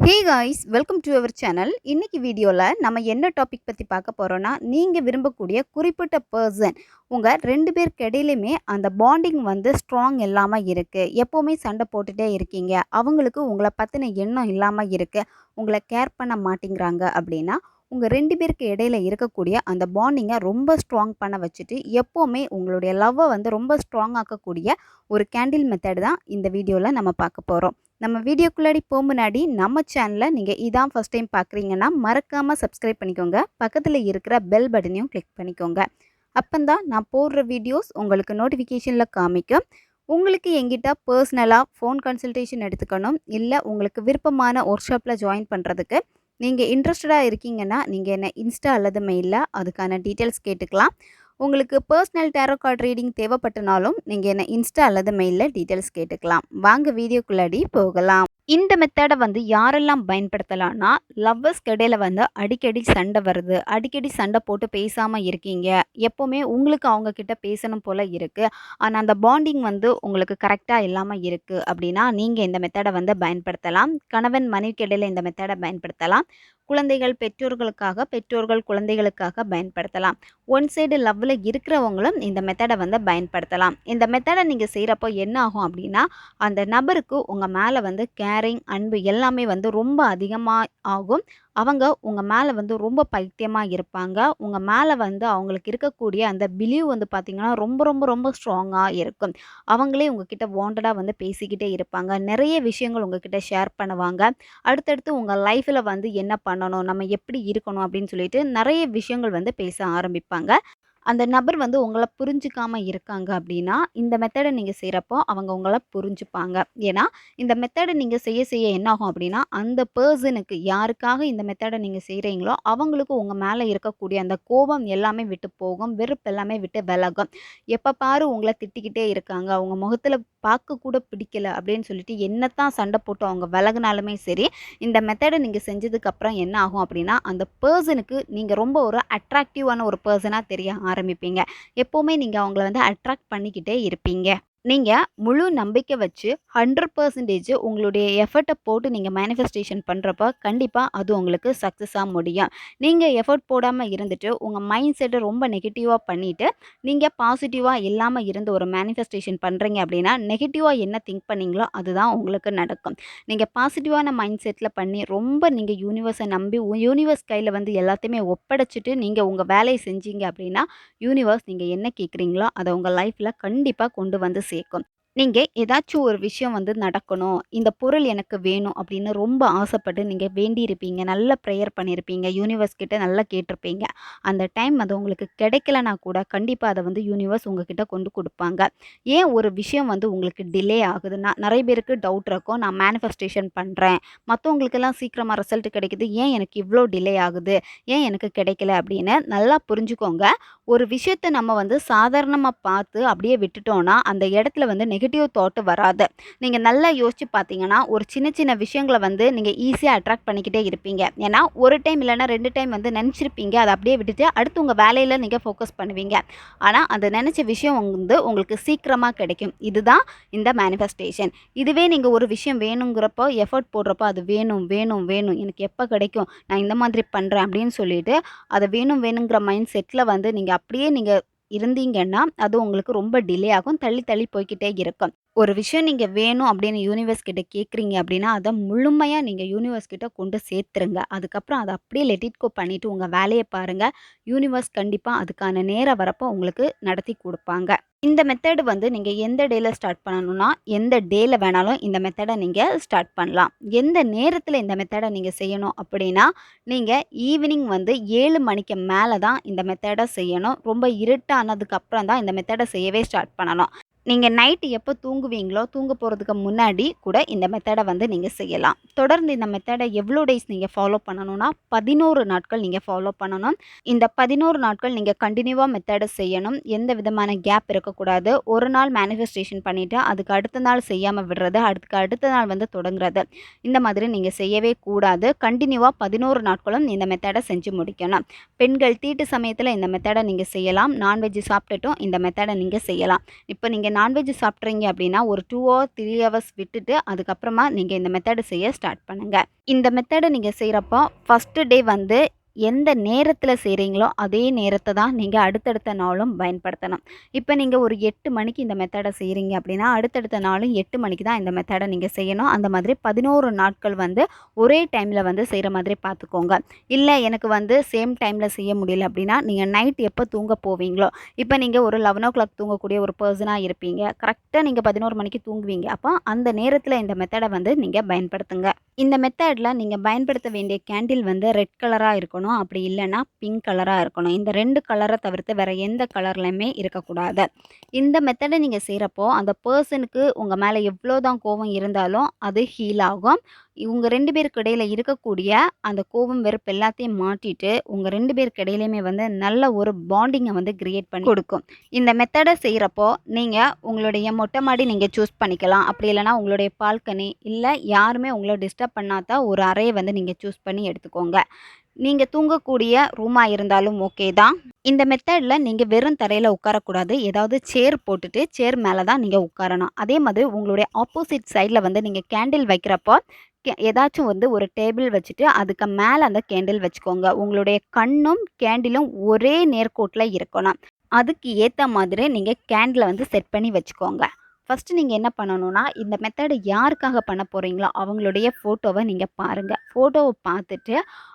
Hey guys welcome to our channel இன்றைக்கி வீடியோவில் நம்ம என்ன டாபிக் பற்றி பார்க்க போகிறோன்னா நீங்கள் விரும்பக்கூடிய குறிப்பிட்ட பர்சன் உங்கள் ரெண்டு பேருக்கு இடையிலுமே அந்த பாண்டிங் வந்து ஸ்ட்ராங் இல்லாமல் இருக்குது எப்போவுமே சண்டை போட்டுகிட்டே இருக்கீங்க. அவங்களுக்கு உங்களை பற்றின எண்ணம் இல்லாமல் இருக்குது உங்களை கேர் பண்ண மாட்டேங்கிறாங்க அப்படின்னா உங்கள் ரெண்டு பேருக்கு இடையில இருக்கக்கூடிய அந்த பாண்டிங்கை ரொம்ப ஸ்ட்ராங் பண்ண வச்சுட்டு எப்போவுமே உங்களுடைய லவ்வை வந்து ரொம்ப ஸ்ட்ராங் ஆக்கக்கூடிய ஒரு கேண்டில் மெத்தட் தான் இந்த வீடியோவில் நம்ம பார்க்க போகிறோம் நம்ம வீடியோக்குள்ளாடி போக முன்னாடி நம்ம சேனலை நீங்கள் இதான் ஃபஸ்ட் டைம் பார்க்குறீங்கன்னா மறக்காமல் சப்ஸ்கிரைப் பண்ணிக்கோங்க. பக்கத்தில் இருக்கிற பெல் பட்டனையும் கிளிக் பண்ணிக்கோங்க. அப்போந்தான் நான் போடுற வீடியோஸ் உங்களுக்கு நோட்டிஃபிகேஷனில் காமிக்கும். உங்களுக்கு எங்கிட்ட பர்சனலாக ஃபோன் கன்சல்டேஷன் எடுத்துக்கணும். இல்லை உங்களுக்கு விருப்பமான ஒர்க் ஷாப்பில் ஜாயின் பண்ணுறதுக்கு நீங்கள் இன்ட்ரெஸ்டடாக இருக்கீங்கன்னா நீங்கள் என்ன இன்ஸ்டா அல்லது மெயிலில் அதுக்கான டீட்டெயில்ஸ் கேட்டுக்கலாம். உங்களுக்கு பர்சனல் டேரோ கார்டு ரீடிங் தேவைப்பட்டனாலும் நீங்கள் என்ன இன்ஸ்டா அல்லது மெயிலில் டீட்டெயில்ஸ் கேட்டுக்கலாம். வாங்க வீடியோக்குள்ளாடி போகலாம். இந்த மெத்தடை வந்து யாரெல்லாம் பயன்படுத்தலாம்னா லவ்வர்ஸ் இடையில வந்து அடிக்கடி சண்டை வருது. அடிக்கடி சண்டை போட்டு பேசாமல் இருக்கீங்க. எப்போவுமே உங்களுக்கு அவங்க கிட்ட பேசணும் போல் இருக்குது ஆனால் அந்த பாண்டிங் வந்து உங்களுக்கு கரெக்டாக இல்லாமல் இருக்குது அப்படின்னா நீங்கள் இந்த மெத்தடை வந்து பயன்படுத்தலாம். கணவன் மனைவிக்கு இடையில இந்த மெத்தடை பயன்படுத்தலாம். குழந்தைகள் பெற்றோர்களுக்காக பெற்றோர்கள் குழந்தைகளுக்காக பயன்படுத்தலாம். ஒன் சைடு லவ்வில் இருக்கிறவங்களும் இந்த மெத்தடை வந்து பயன்படுத்தலாம். இந்த மெத்தடை நீங்கள் செய்கிறப்போ என்ன ஆகும் அப்படின்னா அந்த நபருக்கு உங்கள் மேலே வந்து கேரிங் அன்பு எல்லாமே வந்து ரொம்ப அதிகமாக ஆகும். அவங்க உங்கள் மேலே வந்து ரொம்ப பைத்தியமாக இருப்பாங்க. உங்கள் மேலே வந்து அவங்களுக்கு இருக்கக்கூடிய அந்த பிலீவ் வந்து பார்த்திங்கன்னா ரொம்ப ரொம்ப ரொம்ப ஸ்ட்ராங்காக இருக்கும். அவங்களே உங்ககிட்ட வாண்டடாக வந்து பேசிக்கிட்டே இருப்பாங்க. நிறைய விஷயங்கள் உங்ககிட்ட ஷேர் பண்ணுவாங்க. அடுத்தடுத்து உங்கள் லைஃப்பில் வந்து என்ன பண்ணணும்? நம்ம எப்படி இருக்கணும்? அப்படின்னு சொல்லிட்டு நிறைய விஷயங்கள் வந்து பேச ஆரம்பிப்பாங்க. அந்த நபர் வந்து உங்களை புரிஞ்சுக்காம இருக்காங்க அப்படின்னா இந்த மெத்தடை நீங்கள் செய்கிறப்போ அவங்க உங்களை புரிஞ்சுப்பாங்க. ஏன்னா இந்த மெத்தடை நீங்கள் செய்ய செய்ய என்னாகும் அப்படின்னா அந்த பர்சனுக்கு யாருக்காக இந்த மெத்தடை நீங்கள் செய்கிறீங்களோ அவங்களுக்கு உங்கள் மேலே இருக்கக்கூடிய அந்த கோபம் எல்லாமே விட்டு போகும் வெறுப்பு எல்லாமே விட்டு விலகும். எப்போ பாரு உங்களை திட்டிக்கிட்டே இருக்காங்க. அவங்க முகத்தில் பார்க்க கூட பிடிக்கல அப்படின்னு சொல்லிட்டு என்னத்தான் சண்டை போட்டு அவங்க விலகுனாலுமே சரி இந்த மெத்தடை நீங்கள் செஞ்சதுக்கப்புறம் என்ன ஆகும் அப்படின்னா அந்த பர்சனுக்கு நீங்கள் ரொம்ப ஒரு அட்ராக்டிவான ஒரு பர்சனாக தெரிய ஆரம்பிப்பீங்க. எப்போவுமே நீங்கள் அவங்கள வந்து அட்ராக்ட் பண்ணிக்கிட்டே இருப்பீங்க. நீங்கள் முழு நம்பிக்கை வச்சு ஹண்ட்ரட் பர்சன்டேஜ் உங்களுடைய எஃபர்ட்டை போட்டு நீங்கள் மேனிஃபெஸ்டேஷன் பண்ணுறப்ப கண்டிப்பாக அது உங்களுக்கு சக்ஸஸாக முடியும். நீங்கள் எஃபர்ட் போடாமல் இருந்துட்டு உங்கள் மைண்ட் செட்டை ரொம்ப நெகட்டிவாக பண்ணிவிட்டு நீங்கள் பாசிட்டிவாக இல்லாமல் இருந்து ஒரு மேனிஃபெஸ்டேஷன் பண்ணுறீங்க அப்படின்னா நெகட்டிவாக என்ன திங்க் பண்ணீங்களோ அதுதான் உங்களுக்கு நடக்கும். நீங்கள் பாசிட்டிவான மைண்ட் செட்டில் பண்ணி ரொம்ப நீங்கள் யூனிவர்ஸை நம்பி யூனிவர்ஸ் கையில் வந்து எல்லாத்தையுமே ஒப்படைச்சிட்டு நீங்கள் உங்கள் வேலையை செஞ்சீங்க அப்படின்னா யூனிவர்ஸ் நீங்கள் என்ன கேட்குறீங்களோ அதை உங்கள் லைஃப்பில் கண்டிப்பாக கொண்டு வந்து சேர்க்கும் நீங்கள் ஏதாச்சும் ஒரு விஷயம் வந்து நடக்கணும் இந்த பொருள் எனக்கு வேணும் அப்படின்னு ரொம்ப ஆசைப்பட்டு நீங்கள் வேண்டியிருப்பீங்க நல்ல ப்ரேயர் பண்ணியிருப்பீங்க யூனிவர்ஸ் கிட்ட நல்லா கேட்டிருப்பீங்க. அந்த டைம் அது உங்களுக்கு கிடைக்கலனா கூட கண்டிப்பாக அதை வந்து யூனிவர்ஸ் உங்ககிட்ட கொண்டு கொடுப்பாங்க. ஏன் ஒரு விஷயம் வந்து உங்களுக்கு டிலே ஆகுதுன்னா நிறைய பேருக்கு டவுட் இருக்கும். நான் மேனிஃபெஸ்டேஷன் பண்ணுறேன் மற்றவங்களுக்கெல்லாம் சீக்கிரமாக ரிசல்ட் கிடைக்குது. ஏன் எனக்கு இவ்வளோ டிலே ஆகுது? ஏன் எனக்கு கிடைக்கல? அப்படின்னு நல்லா புரிஞ்சுக்கோங்க. ஒரு விஷயத்தை நம்ம வந்து சாதாரணமாக பார்த்து அப்படியே விட்டுட்டோன்னா அந்த இடத்துல வந்து நெகட்டிவ் தாட்டு வராது. நீங்கள் நல்லா யோசிச்சு பார்த்தீங்கன்னா ஒரு சின்ன சின்ன விஷயங்களை வந்து நீங்கள் ஈஸியாக அட்ராக்ட் பண்ணிக்கிட்டே இருப்பீங்க. ஏன்னா ஒரு டைம் இல்லைன்னா ரெண்டு டைம் வந்து நினச்சிருப்பீங்க. அதை அப்படியே விட்டுட்டு அடுத்து உங்கள் வேலையில் நீங்கள் ஃபோக்கஸ் பண்ணுவீங்க. ஆனால் அந்த நினச்ச விஷயம் வந்து உங்களுக்கு சீக்கிரமாக கிடைக்கும். இதுதான் இந்த மேனிஃபெஸ்டேஷன் இதுவே நீங்கள் ஒரு விஷயம் வேணுங்கிறப்போ எஃபர்ட் போடுறப்போ அது வேணும் வேணும் வேணும். எனக்கு எப்போ கிடைக்கும்? நான் இந்த மாதிரி பண்ணுறேன் அப்படின்னு சொல்லிட்டு அதை வேணும் வேணுங்கிற மைண்ட் செட்டில் வந்து நீங்கள் அப்படியே நீங்கள் இருந்தீங்கன்னா அது உங்களுக்கு ரொம்ப டிலே ஆகும். தள்ளி தள்ளி போய்க்கிட்டே இருக்கும். ஒரு விஷயம் நீங்கள் வேணும் அப்படின்னு யூனிவர்ஸ் கிட்ட கேட்குறீங்க அப்படின்னா அதை முழுமையாக நீங்கள் யூனிவர்ஸ் கிட்ட கொண்டு சேர்த்துருங்க. அதுக்கப்புறம் அதை அப்படியே லெட்டிட்கோ பண்ணிவிட்டு உங்கள் வேலையை பாருங்கள் யூனிவர்ஸ் கண்டிப்பாக அதுக்கான நேரம் வரப்போ உங்களுக்கு நடத்தி கொடுப்பாங்க. இந்த மெத்தடு வந்து நீங்கள் எந்த டேயில் ஸ்டார்ட் பண்ணணும்னா எந்த டேயில் வேணாலும் இந்த மெத்தடை நீங்கள் ஸ்டார்ட் பண்ணலாம். எந்த நேரத்தில் இந்த மெத்தடை நீங்கள் செய்யணும் அப்படின்னா நீங்கள் ஈவினிங் வந்து ஏழு மணிக்கு மேலே தான் இந்த மெத்தடை செய்யணும். ரொம்ப இருட்டானதுக்கு அப்புறம் தான் இந்த மெத்தடை செய்யவே ஸ்டார்ட் பண்ணணும் நீங்கள் நைட்டு எப்போ தூங்குவீங்களோ தூங்க போகிறதுக்கு முன்னாடி கூட இந்த மெத்தடை வந்து நீங்கள் செய்யலாம். தொடர்ந்து இந்த மெத்தடை எவ்வளோ டேஸ் நீங்கள் ஃபாலோ பண்ணணும்னா பதினோரு நாட்கள் நீங்கள் ஃபாலோ பண்ணணும். இந்த பதினோரு நாட்கள் நீங்கள் கண்டினியூவாக மெத்தடை செய்யணும். எந்த விதமான கேப் இருக்கக்கூடாது. ஒரு நாள் மேனிஃபெஸ்டேஷன் பண்ணிவிட்டு அதுக்கு அடுத்த நாள் செய்யாமல் விடுறது அதுக்கு அடுத்த நாள் வந்து தொடங்குறது. இந்த மாதிரி நீங்கள் செய்யவே கூடாது. கண்டினியூவாக பதினோரு நாட்களும் இந்த மெத்தடை செஞ்சு முடிக்கணும். பெண்கள் தீட்டு சமயத்தில் இந்த மெத்தடை நீங்கள் செய்யலாம். நான்வெஜ் சாப்பிட்டுட்டும் இந்த மெத்தடை நீங்கள் செய்யலாம். இப்போ நீங்கள் நான்வெஜ் சாப்பிட்றீங்க அப்படின்னா ஒரு டூ ஹவர் த்ரீ ஹவர்ஸ் விட்டுட்டு அதுக்கப்புறமா நீங்கள் இந்த மெத்தடு செய்ய ஸ்டார்ட் பண்ணுங்கள் இந்த மெத்தடை நீங்கள் செய்கிறப்போ ஃபஸ்ட்டு டே வந்து எந்த நேரத்தில் செய்கிறீங்களோ அதே நேரத்தை தான் நீங்கள் அடுத்தடுத்த நாளும் பயன்படுத்தணும். இப்போ நீங்கள் ஒரு எட்டு மணிக்கு இந்த மெத்தடை செய்கிறீங்க அப்படின்னா அடுத்தடுத்த நாளும் எட்டு மணிக்கு தான் இந்த மெத்தடை நீங்கள் செய்யணும். அந்த மாதிரி பதினோரு நாட்கள் வந்து ஒரே டைமில் வந்து செய்கிற மாதிரி பார்த்துக்கோங்க இல்லை எனக்கு வந்து சேம் டைமில் செய்ய முடியல அப்படின்னா நீங்கள் நைட் எப்போ தூங்க போவீங்களோ இப்போ நீங்கள் ஒரு லெவன் ஓ கிளாக் தூங்கக்கூடிய ஒரு பர்சனாக இருப்பீங்க. கரெக்டாக நீங்கள் பதினோரு மணிக்கு தூங்குவீங்க. அப்போ அந்த நேரத்தில் இந்த மெத்தடை வந்து நீங்கள் பயன்படுத்துங்க. இந்த மெத்தடில் நீங்கள் பயன்படுத்த வேண்டிய கேண்டில் வந்து ரெட் கலராக இருக்கணும். அப்படி இல்லைன்னா பிங்க் கலராக இருக்கணும். இந்த ரெண்டு கலரை தவிர்த்து வேறு எந்த கலர்லையுமே இருக்கக்கூடாது. இந்த மெத்தடை நீங்கள் செய்கிறப்போ அந்த பர்சனுக்கு உங்கள் மேலே எவ்வளோ தான் கோபம் இருந்தாலும் அது ஹீல் ஆகும். உங்கள் ரெண்டு பேருக்கு இடையில் இருக்கக்கூடிய அந்த கோபம் வெறுப்பு எல்லாத்தையும் மாட்டிட்டு உங்கள் ரெண்டு பேருக்கு இடையிலையுமே வந்து நல்ல ஒரு பாண்டிங்கை வந்து கிரியேட் பண்ணி கொடுக்கும். இந்த மெத்தடை செய்கிறப்போ நீங்கள் உங்களுடைய மொட்டை மாடி நீங்கள் சூஸ் பண்ணிக்கலாம். அப்படி இல்லைனா உங்களுடைய பால்கனி இல்லை யாருமே உங்களை டிஸ்டர்ப் பண்ணாத ஒரு அறையை வந்து நீங்கள் சூஸ் பண்ணி எடுத்துக்கோங்க. நீங்கள் தூங்கக்கூடிய ரூமாக இருந்தாலும் ஓகே தான். இந்த மெத்தடில் நீங்கள் வெறும் தரையில் உட்காரக்கூடாது. ஏதாவது சேர் போட்டுட்டு சேர் மேலே தான் நீங்கள் உட்காரணும். அதே மாதிரி உங்களுடைய ஆப்போசிட் சைடில் வந்து நீங்கள் கேண்டில் வைக்கிறப்போ கே ஏதாச்சும் வந்து ஒரு டேபிள் வச்சுட்டு அதுக்கு மேலே அந்த கேண்டில் வச்சுக்கோங்க. உங்களுடைய கண்ணும் கேண்டிலும் ஒரே நேர்கோட்டில் இருக்கணும். அதுக்கு ஏற்ற மாதிரி நீங்கள் கேண்டிலை வந்து செட் பண்ணி வச்சுக்கோங்க. ஃபஸ்ட்டு நீங்கள் என்ன பண்ணணும்னா இந்த மெத்தடை யாருக்காக பண்ண போகிறீங்களோ அவங்களுடைய ஃபோட்டோவை நீங்கள் பாருங்கள் ஃபோட்டோவை பார்த்துட்டு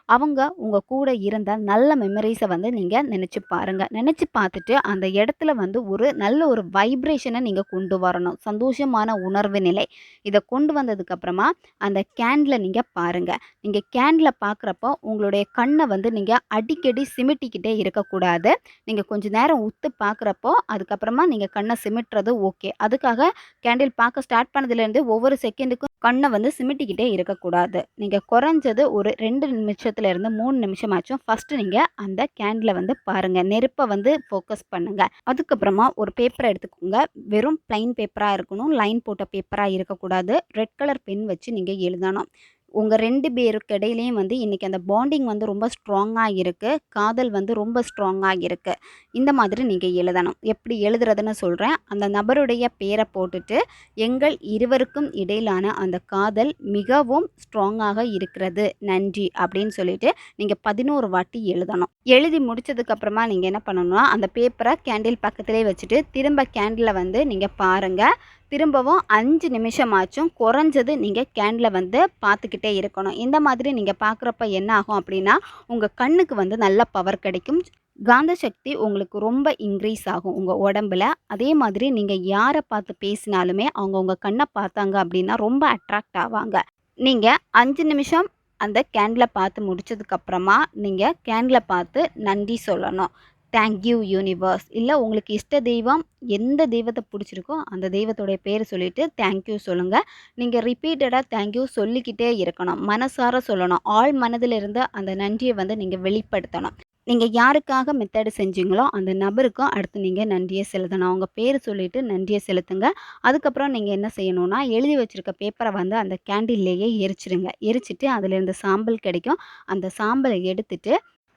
அவங்க உங்கள் கூட இருந்த நல்ல மெமரிஸை வந்து நீங்கள் நினச்சி பாருங்கள் நினச்சி பார்த்துட்டு அந்த இடத்துல வந்து ஒரு நல்ல ஒரு வைப்ரேஷனை நீங்கள் கொண்டு வரணும். சந்தோஷமான உணர்வு நிலை. இதை கொண்டு வந்ததுக்கப்புறமா அந்த கேண்டில் நீங்கள் பாருங்கள் நீங்கள் கேண்டில் பார்க்குறப்போ உங்களுடைய கண்ணை வந்து நீங்கள் அடிக்கடி சிமிட்டிக்கிட்டே இருக்கக்கூடாது. நீங்கள் கொஞ்சம் நேரம் உத்து பார்க்குறப்போ அதுக்கப்புறமா நீங்கள் கண்ணை சிமிட்டுறது ஓகே அதுக்காக கேண்டில் பார்க்க ஸ்டார்ட் பண்ணதுலேருந்து ஒவ்வொரு செகண்டுக்கும் கண்ணை வந்து சிமிட்டிக்கிட்டே இருக்கக்கூடாது. நீங்கள் குறைஞ்சது ஒரு ரெண்டு நிமிஷம் நிமிஷத்துலேருந்து மூணு நிமிஷமாச்சும் ஃபஸ்ட்டு நீங்கள் அந்த கேண்டில் வந்து பாருங்கள் நெருப்பை வந்து ஃபோக்கஸ் பண்ணுங்கள் அதுக்கப்புறமா ஒரு பேப்பரை எடுத்துக்கோங்க. வெறும் பிளைன் பேப்பராக இருக்கணும். லைன் போட்ட பேப்பராக இருக்கக்கூடாது. ரெட் கலர் பென் வச்சு நீங்கள் எழுதணும். உங்கள் ரெண்டு பேருக்கு இடையிலையும் வந்து இன்றைக்கி அந்த பாண்டிங் வந்து ரொம்ப ஸ்ட்ராங்காக இருக்குது காதல் வந்து ரொம்ப ஸ்ட்ராங்காக இருக்குது இந்த மாதிரி நீங்கள் எழுதணும். எப்படி எழுதுறதுன்னு சொல்கிறேன் அந்த நபருடைய பேரை போட்டுட்டு எங்கள் இருவருக்கும் இடையிலான அந்த காதல் மிகவும் ஸ்ட்ராங்காக இருக்கிறது. நன்றி அப்படின்னு சொல்லிட்டு நீங்கள் பதினோரு வாட்டி எழுதணும். எழுதி முடிச்சதுக்கப்புறமா நீங்கள் என்ன பண்ணணும்னா அந்த பேப்பரை கேண்டில் பக்கத்திலே வச்சுட்டு திரும்ப கேண்டிலை வந்து நீங்கள் பாருங்கள் திரும்பவும் அஞ்சு நிமிஷமாச்சும் குறைஞ்சது நீங்கள் கேனில் வந்து பார்த்துக்கிட்டே இருக்கணும். இந்த மாதிரி நீங்கள் பார்க்குறப்ப என்ன ஆகும் அப்படின்னா உங்கள் கண்ணுக்கு வந்து நல்ல பவர் கிடைக்கும். காந்த சக்தி உங்களுக்கு ரொம்ப இன்க்ரீஸ் ஆகும் உங்கள் உடம்புல. அதே மாதிரி நீங்கள் யாரை பார்த்து பேசினாலுமே அவங்க உங்கள் கண்ணை பார்த்தாங்க அப்படின்னா ரொம்ப அட்ராக்ட் ஆவாங்க. நீங்கள் அஞ்சு நிமிஷம் அந்த கேண்டில் பார்த்து முடிச்சதுக்கப்புறமா நீங்கள் கேண்டில் பார்த்து நன்றி சொல்லணும். தேங்க்யூ யூனிவர்ஸ் இல்லை உங்களுக்கு இஷ்ட தெய்வம் எந்த தெய்வத்தை பிடிச்சிருக்கோ அந்த தெய்வத்துடைய பேர் சொல்லிவிட்டு தேங்க்யூ சொல்லுங்கள் நீங்கள் ரிப்பீட்டடாக தேங்க்யூ சொல்லிக்கிட்டே இருக்கணும். மனசார சொல்லணும். ஆள் மனதிலிருந்து அந்த நன்றியை வந்து நீங்கள் வெளிப்படுத்தணும். நீங்கள் யாருக்காக மெத்தடு செஞ்சீங்களோ அந்த நபருக்கும் அடுத்து நீங்கள் நன்றியை செலுத்தணும். அவங்க பேர் சொல்லிவிட்டு நன்றியை செலுத்துங்க. அதுக்கப்புறம் நீங்கள் என்ன செய்யணும்னா எழுதி வச்சுருக்க பேப்பரை வந்து அந்த கேண்டில்லையே எரிச்சிருங்க. எரிச்சிட்டு அதுலேருந்து சாம்பல் கிடைக்கும். அந்த சாம்பலை எடுத்துகிட்டு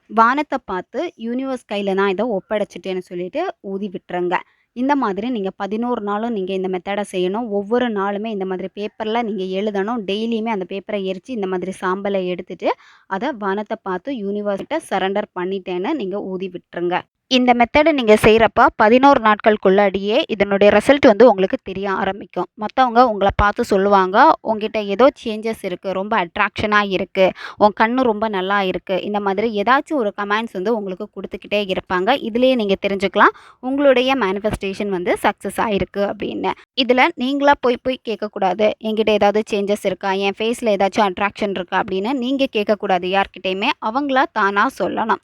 வானத்தை பார்த்து யூனிவர்ஸ் கையில் நான் இதை ஒப்படைச்சிட்டேன்னு சொல்லிட்டு ஊதி விட்டுருங்க இந்த மாதிரி நீங்கள் பதினோரு நாளும் நீங்கள் இந்த மெத்தடை செய்யணும். ஒவ்வொரு நாளுமே இந்த மாதிரி பேப்பரில் நீங்கள் எழுதணும். டெய்லியுமே அந்த பேப்பரை எரித்து இந்த மாதிரி சாம்பலை எடுத்துட்டு அதை வானத்தை பார்த்து யூனிவர்ஸ்கிட்ட சரண்டர் பண்ணிட்டேன்னு நீங்கள் ஊதி விட்டுருங்க இந்த மெத்தடை நீங்கள் செய்கிறப்ப பதினோரு நாட்களுக்குள்ளாடியே இதனுடைய ரிசல்ட் வந்து உங்களுக்கு தெரிய ஆரம்பிக்கும். மற்றவங்க உங்களை பார்த்து சொல்லுவாங்க. உங்ககிட்ட ஏதோ சேஞ்சஸ் இருக்குது ரொம்ப அட்ராக்ஷனாக இருக்குது உன் கண்ணு ரொம்ப நல்லா இருக்குது இந்த மாதிரி ஏதாச்சும் ஒரு கமெண்ட்ஸ் வந்து உங்களுக்கு கொடுத்துக்கிட்டே இருப்பாங்க. இதுலேயே நீங்கள் தெரிஞ்சுக்கலாம். உங்களுடைய மேனிஃபெஸ்டேஷன் வந்து சக்ஸஸ் ஆகிருக்கு அப்படின்னு. இதில் நீங்களாக போய் போய் கேட்கக்கூடாது. என்கிட்ட ஏதாவது சேஞ்சஸ் இருக்கா? என் ஃபேஸில் ஏதாச்சும் அட்ராக்ஷன் இருக்கா? அப்படின்னு நீங்கள் கேட்கக்கூடாது யார்கிட்டையுமே. அவங்களா தானாக சொல்லணும்.